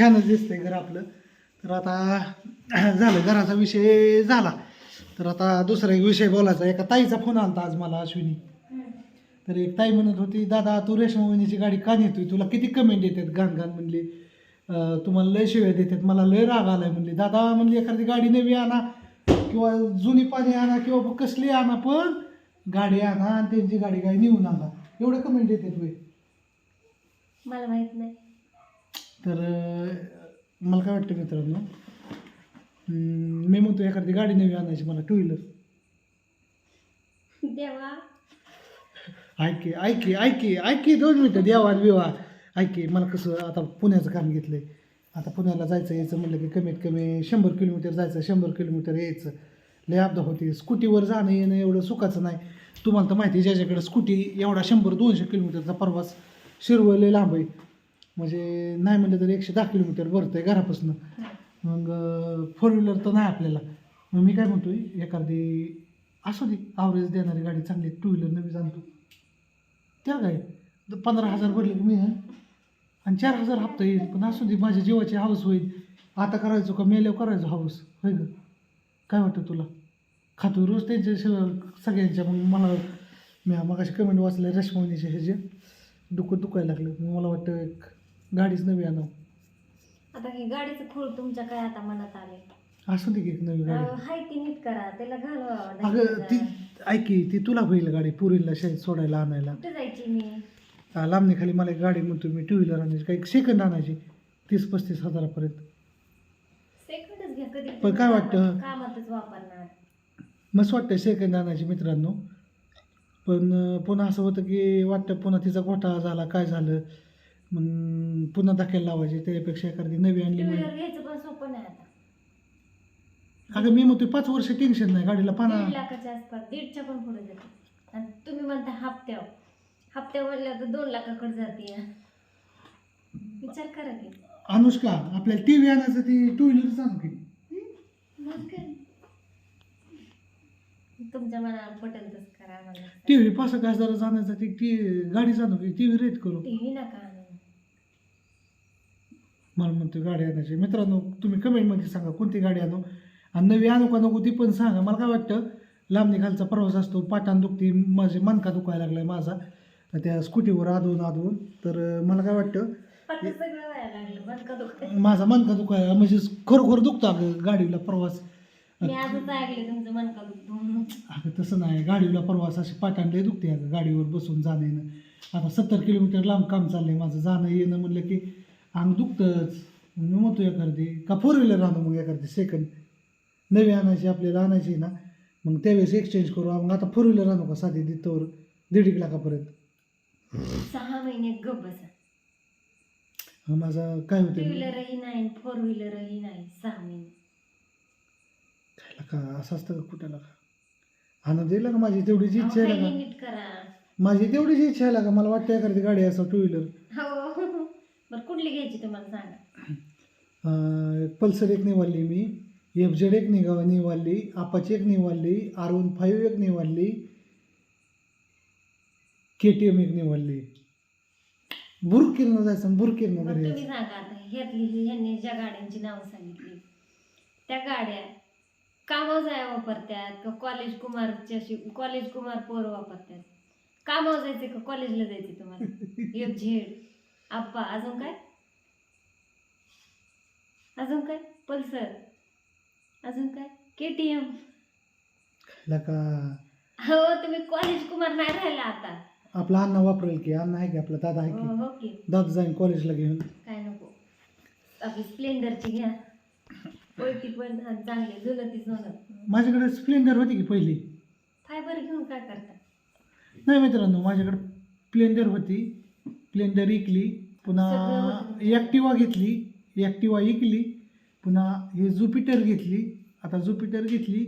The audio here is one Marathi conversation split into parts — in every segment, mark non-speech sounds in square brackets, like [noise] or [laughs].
छानच दिसतंय घर आपलं. तर आता [clears throat] झालं घराचा विषय झाला. तर आता दुसरा एक विषय बोलायचा. एका ताईचा फोन आलता आज मला अश्विनी. तर एक ताई म्हणत होती दादा तू रेशमा वहिनीची गाडी का नेतोय? तुला किती कमेंट येतात? घाण घाण म्हणली. तुम्हाला लय शिव्या देतात. मला लय राग आलाय. म्हणली. दादा म्हणली एखादी गाडी नवी आणा किंवा जुनी पाणी आणा किंवा कसली आणा पण गाडी आणा आणि त्यांची गाडी काय नेऊन आणा. एवढं कमेंट येतात होय. मला माहीत नाही. तर मला काय वाटतं मित्रांनो मी म्हणतो एखादी गाडी नवी आणायची मला टू व्हीलर देवा. ऐके ऐके ऐके ऐके दोन मिनटं देवा विवाह ऐके मला कसं आता पुण्याचं काम घेतलंय. आता पुण्याला जायचं यायचं म्हणलं की कमीत कमी शंभर किलोमीटर जायचं शंभर किलोमीटर यायचं. लय अपघात होती. स्कूटीवर जाणं येणं एवढं सुखाचं नाही. तुम्हाला तर माहिती आहे, ज्याच्याकडे स्कूटी एवढा शंभर दोनशे किलोमीटरचा प्रवास शिरवले लांब आहे. म्हणजे नाही म्हणलं तर एकशे दहा किलोमीटर भरतं आहे घरापासून. मग फोर व्हीलर तर नाही आपल्याला. मग मी काय म्हणतो एखादी असू दे आवरेज देणारी गाडी चांगली टू व्हीलर नवी जाणतो त्या काय? द- पंधरा हजार भरले मी आणि चार हजार हप्ता येईल पण असू दे माझ्या जीवाची हाऊस होईल. आता करायचो का मेल्यावर करायचो हाऊस. होय ग काय वाटतं तुला? खातो रोज त्यांच्या शिवाय सगळ्यांच्या. मग मला मी मग कमेंट वाचले रश्मवणीचे हे जे डुकं दुखायला लागलं. मग मला वाटतं एक गाडीच नवी आणावं. आता हे गाडीचं खूळ तुमच्या काय आता मनात आले असू दे की एक नवी गाडी. हाय ती नीट करा त्याला घालवा अगं ती ऐकी ती तुला होईल गाडी पुरीला शाळेत सोडायला आणायला. कुठे जायची मी? हा, लांबणीखाली मला एक गाडी म्हणतो मी टू व्हीलर आणायची. काही सेकंड आणायची. तीस पस्तीस हजारापर्यंत. सेकंडच घ्या कधी पण काय वाटतं? कामातच वापरणार. मस्त वाटतं सेकंड आणायची मित्रांनो. पण अं, पुन्हा असं होतं की वाटतं पुन्हा तिचा घोटाळा झाला काय झालं? मग पुन्हा धक्याला लावायची त्यापेक्षा एखादी नवी आणली टू म्हणजे घ्यायचं पण सोपं नाही आता. अगं मी म्हणतोय पाच वर्ष टेन्शन नाही गाडीला पाना. दीड लाखाच्या आसपास दीडच्या पण पुढे जाते. आणि तुम्ही म्हणता हप्त्यावर. हप्त्या म्हणल्या तर दोन लाखाकडे जाते. विचार करा की. अनुष्का आपल्याला टी व्ही आणायचं ती टू व्हीलर आणू की. मग काय तुमच्या मनाला पटेल तसं करा टी व्ही पाच एक हजाराचा आणायचा ती टी गाडी आणू की टी व्ही रेट करू. टीव्ही नका आणू मला म्हणतो गाडी आणायची. मित्रांनो तुम्ही कमेंटमध्ये सांगा कोणती गाडी आणू? आणि नवी आणू का नको ती पण सांगा. मला काय वाटतं लांब निघालचा प्रवास असतो पाटान दुखती माझे मनका दुखायला लागलाय माझा. त्या स्कूटीवर आदवून आदवून तर मला काय वाटतं माझा मनका दुखायला म्हणजे खरोखर दुखतो अगं गाडीला प्रवास. अगं तसं नाही गाडीला प्रवास असे पाटांडे दुखते अगं गाडीवर बसून जाणं येणं आता सत्तर किलोमीटर लांब काम चाललंय माझं जाणं येणं म्हणलं की अंग दुखतंच. मी म्हणतो एखादी का फोर व्हीलर आणू मग एखादी सेकंड नवी आणायची आपल्याला आणायची ना. मग त्यावेळेस एक्सचेंज करू. मग आता फोर व्हीलर आणू का साधी दितोवर दीड एक लाखापर्यंत. सहा महिने गप बसा. हा, माझा काय टू होते व्हीलरही नाही फोर व्हीलरही नाही. सहा महिने. खायला का? असं असतं का कुठ्याला का आणून दिलं का माझी तेवढीच अहो, इच्छा आहे काही का नीट करा. माझी तेवढीच इच्छा आहे का मला वाटतं एखादी गाडी असं टू व्हीलर हो बरं कुठली घ्यायची तुम्हाला सांगा. अं, पल्सर एक निवडली मी एफ जेड एक निघा निवडली आपाची एक निवडली आर वन फाईव्ह एक निवडली के टी एम एक निवडली. बुरकिरनं जायचं बुरकिरनं मग घरी तुम्ही यायचं. सांगा आता ह्यातली ह्यांनी ज्या गाड्यांची नावं सांगितली त्या गाड्या कामावर जाय वापरतात का कॉलेज कुमारची अशी कॉलेज कुमार पोरं वापरतात? कामावर जायचे का कॉलेजला जायचे तुम्हाला? [laughs] एफ झेड आप्पा अजून काय? अजून काय? पल्सर. अजून काय? के टी एम हो तुम्ही कॉलेज कुमार नाही राहिला आता. आपला अण्णा वापरेल की? अण्णा आहे की आपला? दादा आहे हो की? हो की. दादा जाईन कॉलेजला घेऊन. काय नको. आपली स्प्लेंडरची घ्या. ओळखी पण आणि चांगली जुलती माझ्याकडे स्प्लेंडर होती की पहिली? फायबर घेऊन काय करता? नाही मित्रांनो माझ्याकडे स्प्लेंडर होती. स्प्लेंडर इकली पुन्हा. ॲक्टिवा घेतली ॲक्टिवा इकली पुन्हा हे जुपिटर घेतली. आता जुपिटर घेतली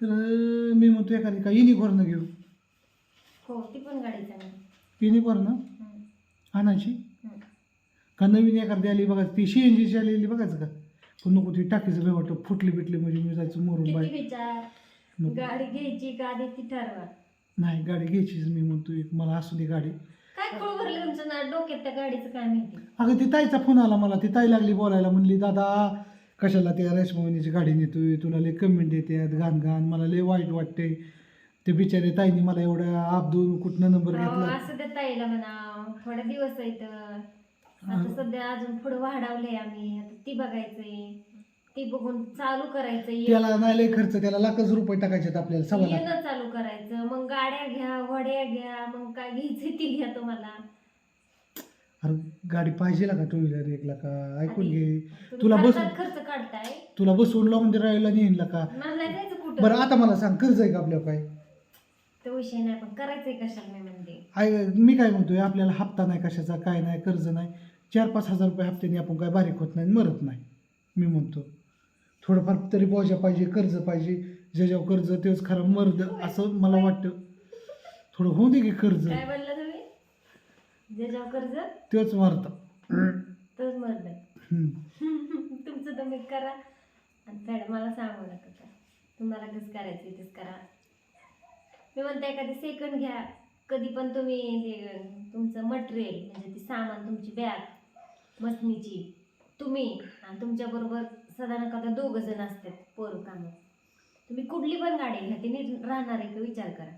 तर मी म्हणतो एखादी का युनिकॉर्न घेऊ. हो ती पण गाडी चांगली युनिकॉर्न हम्म, आणायची. का नवीन एखादी आली बघायचं ती सी एन जीची आलेली बघायचं का? पण नको ती टाकीचं बे वाटतं. फुटली बिटली म्हणजे मी जायचं मोरून नको. गाडी घ्यायची आधी ती ठरवा. नाही गाडी घ्यायचीच मी म्हणतो एक. मला असू दे गाडी. काय खोळ भरलं तुमचं ना? डोक्यात त्या गाडीचं काय माहिती? अगं ती ताईचा फोन आला मला. ती ताई लागली बोलायला. म्हणली दादा कशाला त्या रेशमवणीची गाडी नेतोय? तुला लय कमेंट येते घाण घाण. मला लय वाईट वाटते ते बिचारे ताईने मला एवढ्या आपदून कुठनं नंबर अहो, घेतला? असं देता येईल म्हणा. थोडे दिवस आहेत. आता सध्या अजून पुढे वाढवलंय आम्ही. आता ती बघायचंय. ती बघून चालू करायचंय. त्याला नाही लय खर्च. त्याला लाखच रुपये टाकायचे आपल्याला सव्वा लाख. येणं चालू करायचं ती घ्या तुम्हाला. अरे गाडी पाहिजे का टू व्हीलर एक लाखा ऐकून घे. तुम्ही तुला बस खर्चात खर्च काढताय. तुला बसवून लावून दे राहायला नेईन का? मला नाही जायचं कुठं? बरं आता मला सांग कर्ज आहे का आपल्याला काय? तो विषय नाही पण करायचंय कशाला नाही म्हणते. आय मी काय म्हणतोय आपल्याला हप्ता नाही कशाचा काय नाही कर्ज नाही. चार पाच हजार रुपये हप्त्याने आपण काय बारीक होत नाही मरत नाही मी म्हणतो. थोडंफार तरी बोजा पाहिजे कर्ज पाहिजे. ज्याच्यावर कर्ज तेच खरं मर्द असं मला वाटतं. थोडं होऊ दे की कर्ज. काय बोलला तुम्ही? ज्याच्यावर कर्ज तेच मरत तोच मरत तुमचं तुम्ही करा. आणि मॅडम मला सांगू नका का? तुम्हाला कसं करायचं तेच करा. मी म्हणते एखादी सेकंड घ्या. कधी पण तुम्ही ते तुमचं मटेरियल म्हणजे ती सामान तुमची बॅग मशनीची तुम्ही आणि तुमच्याबरोबर साधारण का दोघं जण असतात पोर कामं. तुम्ही कुठली पण गाडी घ्या ती नीट राहणार आहे का विचार करा.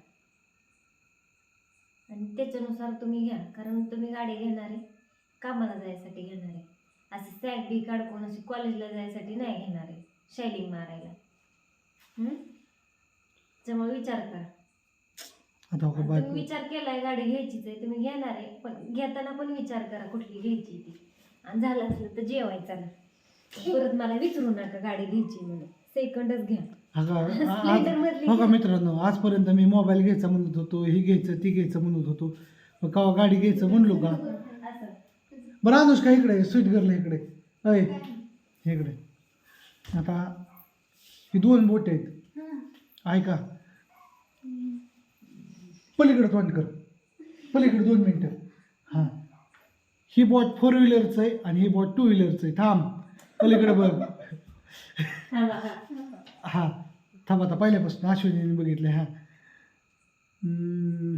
आणि त्याच्यानुसार तुम्ही घ्या कारण तुम्ही गाडी घेणार आहे कामाला जायसाठी घेणार आहे. असे सॅग बी काढून अशी कॉलेजला जायसाठी नाही घेणार आहे शायलिंग मारायला. हम्म? त्यामुळे विचार करा. हो तुम्ही विचार केलाय गाडी घ्यायचीच आहे तुम्ही घेणार आहे पण घेताना पण विचार करा कुठली घ्यायची ती. आणि झालं असलं तर जेवायचं ना. परत मला विचारू नका गाडी घ्यायची म्हणून. सेकंडच घ्या. Splendor मधली हो का. मित्रांनो आजपर्यंत मी मोबाईल घ्यायचा म्हणत होतो हे घ्यायचं ती घ्यायचं म्हणत होतो. मग केव्हा गाडी घ्यायचं म्हणलो का? असं बरं अनुष्का इकडे स्वीट गर्ल इकडे. अय इकडे. आता ही दोन बोट आहेत. ऐका. पलीकडे तोंड कर. पलीकडे दोन मिनटं. हां. ही बॉट फोर व्हीलरचं आहे आणि ही बॉट टू व्हीलरचं आहे. थांब. पलीकडे बघ. हा हां थांबा आता पहिल्यापासून अश्विनीने बघितलं हां. हम्म.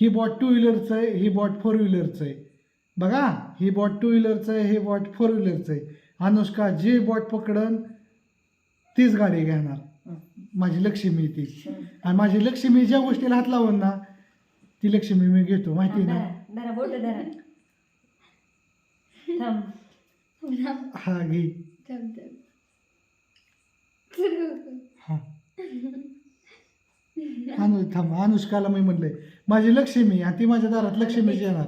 ही बॉट टू व्हीलरचं आहे ही बॉट फोर व्हीलरचं आहे. बघा ही बॉट टू व्हीलरचं आहे हे बॉट फोर व्हीलरचं आहे. अनुष्का जे बॉट पकडन तीच गाडी घेणार. माझी लक्ष्मी ती. आणि माझी लक्ष्मी ज्या गोष्टीला हात लावून ना ती लक्ष्मी मी घेतो माहिती आहे ना? धरा बोट धरा. थांब. हा घे. हा. अनु थांब अनुष्काला मी म्हणलंय माझी लक्ष्मी आणि ती माझ्या दारात लक्ष्मीची येणार.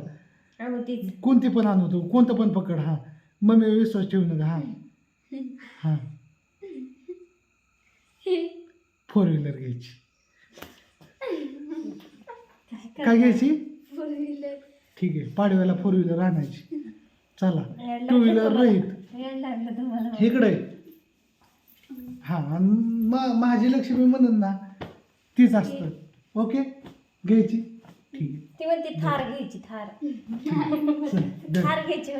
कोणती पण आणू तू कोणतं पण पकड हा. मम्मी विश्वास ठेवू नका हा. हा. फोर व्हीलर घ्यायची. काय घ्यायची? ठीक आहे पाडव्याला फोर व्हीलर आणायची. चला टू व्हीलर रहित. इकडे. हा आणि मा- माझी लक्ष्मी म्हणून ना तीच असतं. ओके? घ्यायची? ठीक आहे. ती म्हणते थार घ्यायची थार. [laughs] थार घ्यायची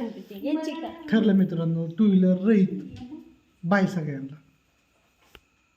ठरलं मित्रांनो टू व्हीलर रहित. बाय सगळ्यांना.